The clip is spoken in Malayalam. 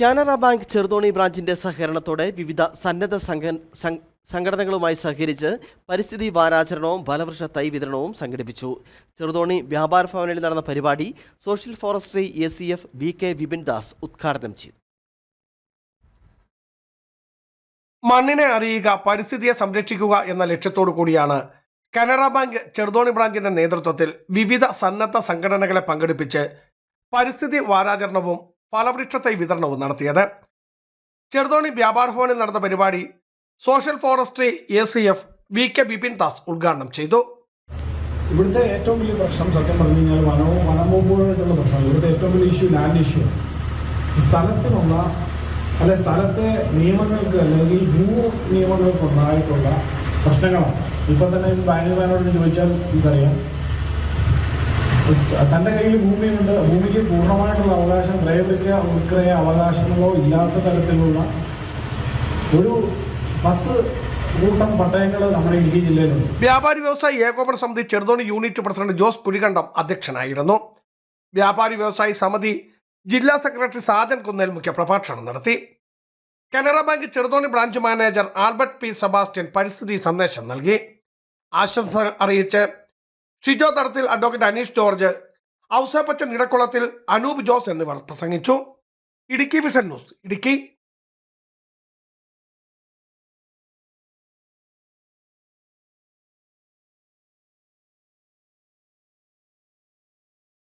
കാനറ ബാങ്ക് ചെറുതോണി ബ്രാഞ്ചിന്റെ സഹകരണത്തോടെ വിവിധ സന്നദ്ധ സംഘ- സംഘടനകളുമായി സഹകരിച്ച് പരിസ്ഥിതി വാരാചരണവും ഫലവൃക്ഷ തൈ വിതരണവും സംഘടിപ്പിച്ചു. ചെറുതോണി വ്യാപാര ഭവനിൽ നടന്ന പരിപാടി social forestry A C F V K Vipin Das ഉദ്ഘാടനം ചെയ്തു. മണ്ണിനെ അറിയുക പരിസ്ഥിതിയെ സംരക്ഷിക്കുക എന്ന ലക്ഷ്യത്തോടു കൂടിയാണ് കാനറ ബാങ്ക് ചെറുതോണി ബ്രാഞ്ചിന്റെ നേതൃത്വത്തിൽ വിവിധ സന്നദ്ധ സംഘടനകളെ പങ്കെടുപ്പിച്ച് പരിസ്ഥിതി വാരാചരണവും ഫലവൃക്ഷ വിതരണവും നടത്തിയത്. ചെറുതോണി വ്യാപാര ഭവനിൽ നടന്ന പരിപാടി social forestry A C F V K Bipin Das ഉദ്ഘാടനം ചെയ്തു. ഇവിടുത്തെ ഏറ്റവും വലിയ പ്രശ്നം സത്യം പറഞ്ഞു കഴിഞ്ഞാൽ വനവും വനംവകുപ്പുമായിട്ടുള്ള പ്രശ്നം ഇവിടുത്തെ ഏറ്റവും വലിയ ഇഷ്യൂ ലാൻഡ് ഇഷ്യൂ സ്ഥലത്തിനുള്ള അല്ലെ സ്ഥലത്തെ നിയമങ്ങൾക്ക് അല്ലെങ്കിൽ ഭൂ നിയമങ്ങൾക്കുണ്ടായിട്ടുള്ള പ്രശ്നങ്ങളാണ്. ഇപ്പം തന്നെ ബാങ്കുമാരോട് ചോദിച്ചാൽ ഇതറിയാം. തന്റെ കയ്യിൽ ഭൂമിയുണ്ട്. ഭൂമിക്ക് പൂർണമായിട്ടുള്ള അവകാശം ക്രയവിക്രയ വിക്രയ അവകാശങ്ങളോ ഇല്ലാത്ത തരത്തിലുള്ള ഒരു പത്ത് കൂട്ടം പട്ടയങ്ങൾ നമ്മുടെ ഇടുക്കി ജില്ലയിലുണ്ട്. വ്യാപാരി വ്യവസായി ഏകോപന സമിതി ചെറുതോണി യൂണിറ്റ് പ്രസിഡന്റ് ജോസ് കുഴികണ്ഠം അധ്യക്ഷനായിരുന്നു. വ്യാപാരി വ്യവസായി സമിതി ജില്ലാ സെക്രട്ടറി സാജൻ കുന്നേൽ മുഖ്യപ്രഭാഷണം നടത്തി. Canara bank Cheruthoni branch manager Albert P Sebastian പരിസ്ഥിതി സന്ദേശം നൽകി. ആശംസ അറിയിച്ച് ഷിജോ തടത്തിൽ അഡ്വക്കേറ്റ് അനീഷ് ജോർജ് ഔസേപ്പച്ചൻ ഇടക്കുളത്തിൽ അനൂപ് ജോസ് എന്നിവർ പ്രസംഗിച്ചു. Idukki vision news Idukki.